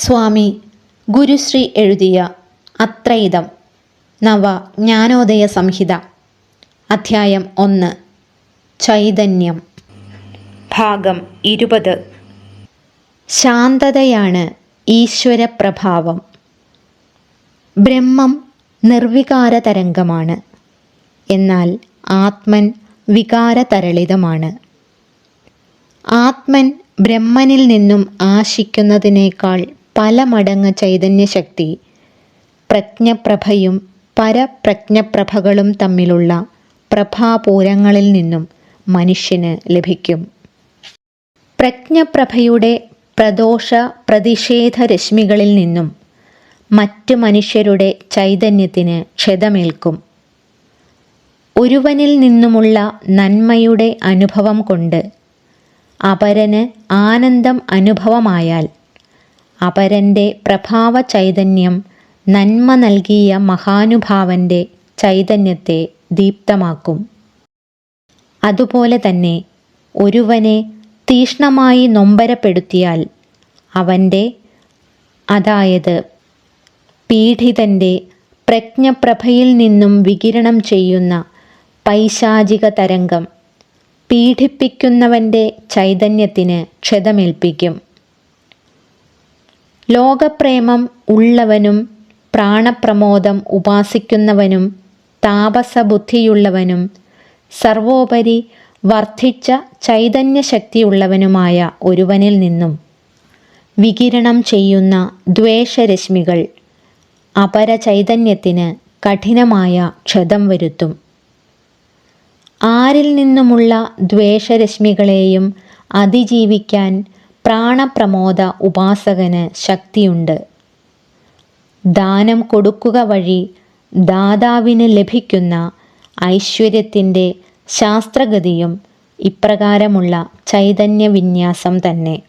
സ്വാമി ഗുരുശ്രീ എഴുതിയ അത്രയിതം നവ ജ്ഞാനോദയ സംഹിത. അധ്യായം ഒന്ന്. ചൈതന്യം. ഭാഗം ഇരുപത്. ശാന്തതയാണ് ഈശ്വരപ്രഭാവം. ബ്രഹ്മം നിർവികാര തരംഗമാണ് എന്നാൽ ആത്മൻ വികാരതരളിതമാണ്. ആത്മൻ ബ്രഹ്മനിൽ നിന്നും ആശിക്കുന്നതിനേക്കാൾ പല മടങ്ങ് ചൈതന്യശക്തി പ്രജ്ഞപ്രഭയും പരപ്രജ്ഞപ്രഭകളും തമ്മിലുള്ള പ്രഭാപൂരങ്ങളിൽ നിന്നും മനുഷ്യന് ലഭിക്കും. പ്രജ്ഞപ്രഭയുടെ പ്രദോഷ പ്രതിഷേധ രശ്മികളിൽ നിന്നും മറ്റ് മനുഷ്യരുടെ ചൈതന്യത്തിന് ക്ഷതമേൽക്കും. ഒരുവനിൽ നിന്നുമുള്ള നന്മയുടെ അനുഭവം കൊണ്ട് അപരന് ആനന്ദം അനുഭവമായാൽ അപരന്റെ പ്രഭാവ ചൈതന്യം നന്മ നൽകിയ മഹാനുഭാവന്റെ ചൈതന്യത്തെ ദീപ്തമാക്കും. അതുപോലെ തന്നെ ഒരുവനെ തീഷ്ണമായി നൊമ്പരപ്പെടുത്തിയാൽ അവന്റെ അതായത് പീഡിതന്റെ പ്രജ്ഞപ്രഭയിൽ നിന്നും വികിരണം ചെയ്യുന്ന പൈശാചിക തരംഗം പീഡിപ്പിക്കുന്നവന്റെ ചൈതന്യത്തിന് ക്ഷതമേൽപ്പിക്കും. ലോകപ്രേമം ഉള്ളവനും പ്രാണപ്രമോദം ഉപാസിക്കുന്നവനും താപസബുദ്ധിയുള്ളവനും സർവോപരി വർദ്ധിച്ച ചൈതന്യശക്തിയുള്ളവനുമായ ഒരുവനിൽ നിന്നും വികിരണം ചെയ്യുന്ന ദ്വേഷരശ്മികൾ അപരചൈതന്യത്തിന് കഠിനമായ ക്ഷതം വരുത്തും. ആരിൽ നിന്നുമുള്ള ദ്വേഷരശ്മികളെയും അതിജീവിക്കാൻ പ്രാണപ്രമോദ ഉപാസകന് ശക്തിയുണ്ട്. ദാനം കൊടുക്കുക വഴി ദാതാവിന് ലഭിക്കുന്ന ഐശ്വര്യത്തിന്റെ ശാസ്ത്രഗതിയും ഇപ്രകാരമുള്ള ചൈതന്യവിന്യാസം തന്നെ.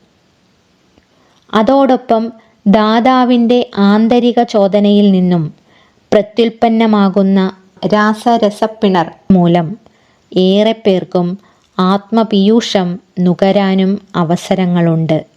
അതോടൊപ്പം ദാതാവിന്റെ ആന്തരിക ചോദനയിൽ നിന്നും പ്രത്യുൽപ്പന്നമാകുന്ന രാസരസപ്പിണർ മൂലം ഏറെ പേർക്കും ആത്മപീയൂഷം നുകരാനും അവസരങ്ങളുണ്ട്.